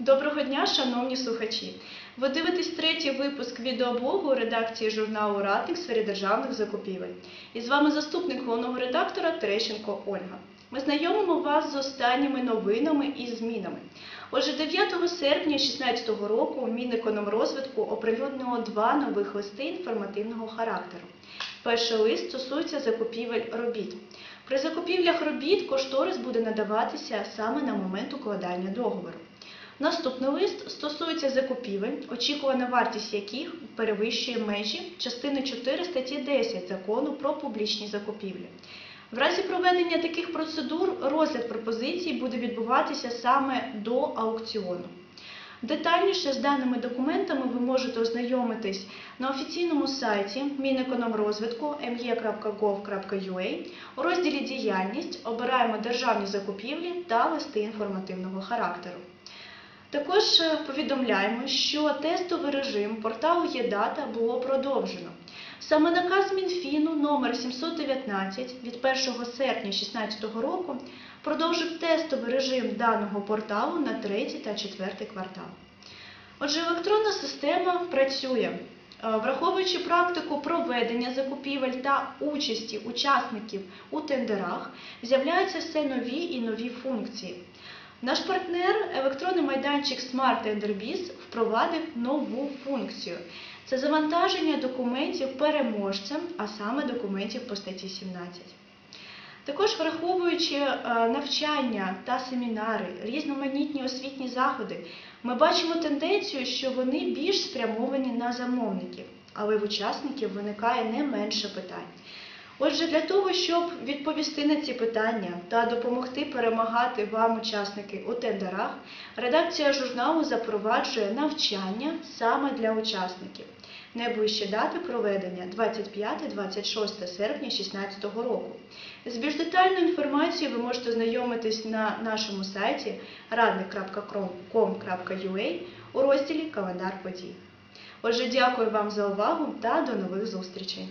Доброго дня, шановні слухачі! Ви дивитесь третій випуск відеоблогу редакції журналу Ратник в сфері державних закупівель. І з вами заступник головного редактора Терещенко Ольга. Ми знайомимо вас з останніми новинами і змінами. Отже, 9 серпня 2016 року Мінекономрозвитку оприлюднило два нових листи інформативного характеру. Перший лист стосується закупівель робіт. При закупівлях робіт кошторис буде надаватися саме на момент укладання договору. Наступний лист стосується закупівель, очікувана вартість яких перевищує межі частини 4 статті 10 закону про публічні закупівлі. В разі проведення таких процедур розгляд пропозицій буде відбуватися саме до аукціону. Детальніше з даними документами ви можете ознайомитись на офіційному сайті Мінекономрозвитку me.gov.ua у розділі Діяльність обираємо державні закупівлі та листи інформативного характеру. Також е, повідомляємо, що тестовий режим порталу ЄДАТА було продовжено. Саме наказ Мінфіну номер 719 від 1 серпня 2016 року продовжив тестовий режим даного порталу на 3 та 4 квартал. Отже, електронна система працює. Е, Враховуючи практику проведення закупівель та участі учасників у тендерах, з'являються все нові і нові функції. Наш партнер, електронний майданчик Smart TenderBiz, впровадив нову функцію. Це завантаження документів переможцем, а саме документів по статті 17. Також враховуючи е, навчання та семінари, різноманітні освітні заходи, ми бачимо тенденцію, що вони більш спрямовані на замовників, але в учасників виникає не менше питань. Отже, для того, щоб відповісти на ці питання та допомогти перемагати вам, учасники, у тендерах, редакція журналу запроваджує навчання саме для учасників. Найближчі дати проведення 25-26 серпня 2016 року. З більш детальною інформацією ви можете ознайомитись на нашому сайті radnik.com.ua у розділі Календар подій. Отже, дякую вам за увагу та до нових зустрічей!